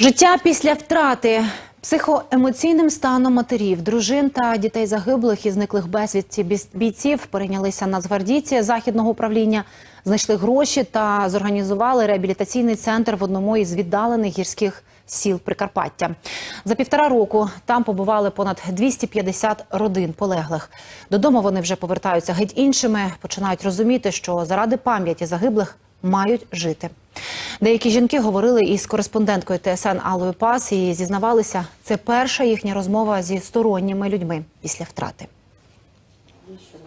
Життя після втрати. Психоемоційним станом матерів, дружин та дітей загиблих і зниклих безвісті біз- бійців перейнялися нацгвардійці західного управління, знайшли гроші та зорганізували реабілітаційний центр в одному із віддалених гірських сіл Прикарпаття. За півтора року там побували понад 250 родин полеглих. Додому вони вже повертаються геть іншими, починають розуміти, що заради пам'яті загиблих мають жити. Деякі жінки говорили із кореспонденткою ТСН Аллою Пас і зізнавалися, це перша їхня розмова зі сторонніми людьми після втрати.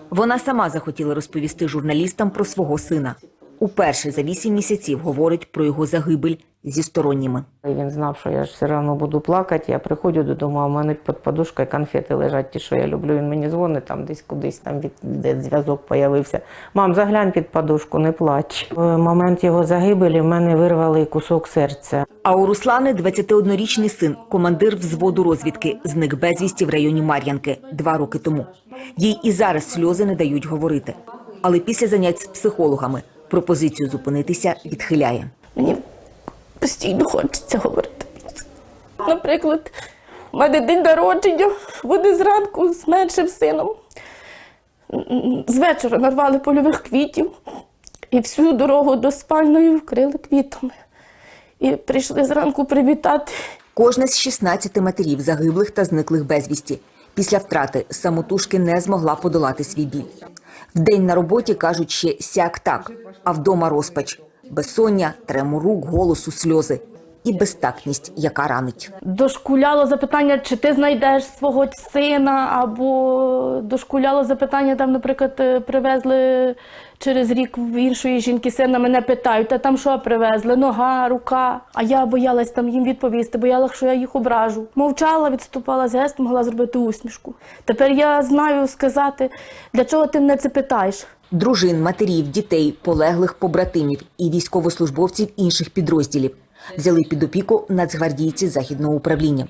Вона сама захотіла розповісти журналістам про свого сина. Уперше за вісім місяців говорить про його загибель зі сторонніми. Він знав, що я ж все одно буду плакати. Я приходжу додому, а в мене під подушкою конфети лежать, ті, що я люблю. Він мені дзвонить там десь кудись, там від де зв'язок появився. Мам, заглянь під подушку, не плач. В момент його загибелі в мене вирвали кусок серця. А у Руслани 21-річний син, командир взводу розвідки, зник безвісті в районі Мар'янки два роки тому. Їй і зараз сльози не дають говорити. Але після занять з психологами пропозицію зупинитися відхиляє. Мені постійно хочеться говорити. Наприклад, у мене день народження, вони зранку з меншим сином. З вечора нарвали польових квітів і всю дорогу до спальної вкрили квітами. І прийшли зранку привітати. Кожна з 16 матерів загиблих та зниклих безвісті. Після втрати самотужки не змогла подолати свій біль. Вдень на роботі кажуть ще сяк так, а вдома розпач, безсоння, трему рук, голосу, сльози і безтактність, яка ранить. Дошкуляло запитання, чи ти знайдеш свого сина, або дошкуляло запитання, там, наприклад, е, привезли через рік в іншої жінки сина, мене питають, та там що привезли? Нога, рука. А я боялась там їм відповісти, боялась, що я їх ображу. Мовчала, відступала з гесту, могла зробити усмішку. Тепер я знаю сказати, для чого ти мене це питаєш. Дружин, матерів, дітей, полеглих побратимів і військовослужбовців інших підрозділів взяли під опіку нацгвардійці західного управління.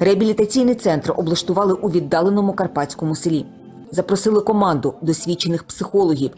Реабілітаційний центр облаштували у віддаленому карпатському селі. Запросили команду досвідчених психологів,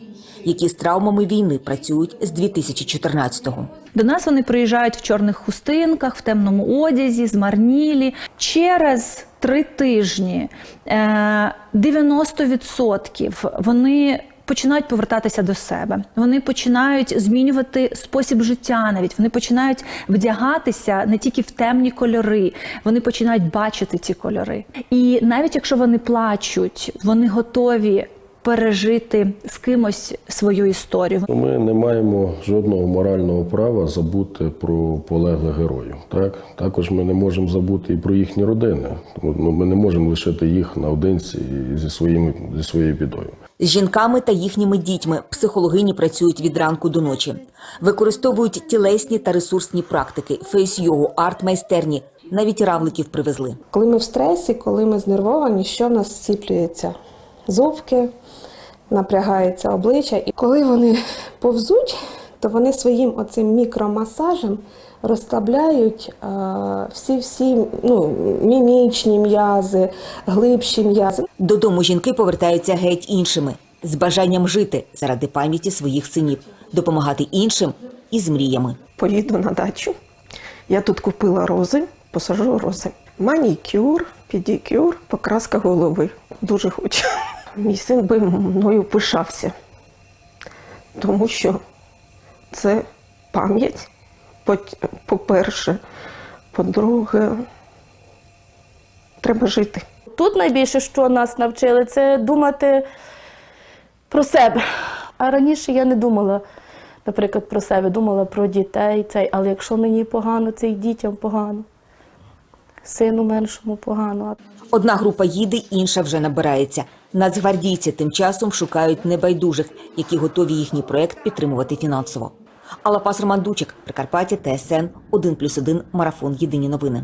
які з травмами війни працюють з 2014-го. До нас вони приїжджають в чорних хустинках, в темному одязі, змарнілі. Через три тижні е, 90% вони починають повертатися до себе. Вони починають змінювати спосіб життя. Навіть вони починають вдягатися не тільки в темні кольори, вони починають бачити ці кольори. І навіть якщо вони плачуть, вони готові пережити з кимось свою історію. Ми не маємо жодного морального права забути про полеглих героїв. Так також ми не можемо забути і про їхні родини. Тому ну, Ми не можемо лишити їх наодинці зі своїми зі своєю бідою. З жінками та їхніми дітьми психологині працюють від ранку до ночі. Використовують тілесні та ресурсні практики, фейс-йогу, арт-майстерні, навіть равликів привезли. Коли ми в стресі, коли ми знервовані, що в нас зціплюється? Зубки, напрягається обличчя. І коли вони повзуть, то вони своїм оцим мікромасажем розслабляють е, всі-всі ну, мімічні м'язи, глибші м'язи. Додому жінки повертаються геть іншими з бажанням жити заради пам'яті своїх синів, допомагати іншим і з мріями. Поїду на дачу. Я тут купила рози, посажу рози. Манікюр, педикюр, покраска голови. Дуже хочу. Мій син би мною пишався, тому що це пам'ять, по- по-перше. По-друге, треба жити. Тут найбільше, що нас навчили, це думати про себе. А раніше я не думала, наприклад, про себе, думала про дітей. Цей, але якщо мені погано, це і дітям погано. Сину меншому погано. Одна група їде, інша вже набирається. Нацгвардійці тим часом шукають небайдужих, які готові їхній проект підтримувати фінансово. Алапас Роман Дучик, Прикарпаття, ТСН 1+,1, Марафон. Єдині новини.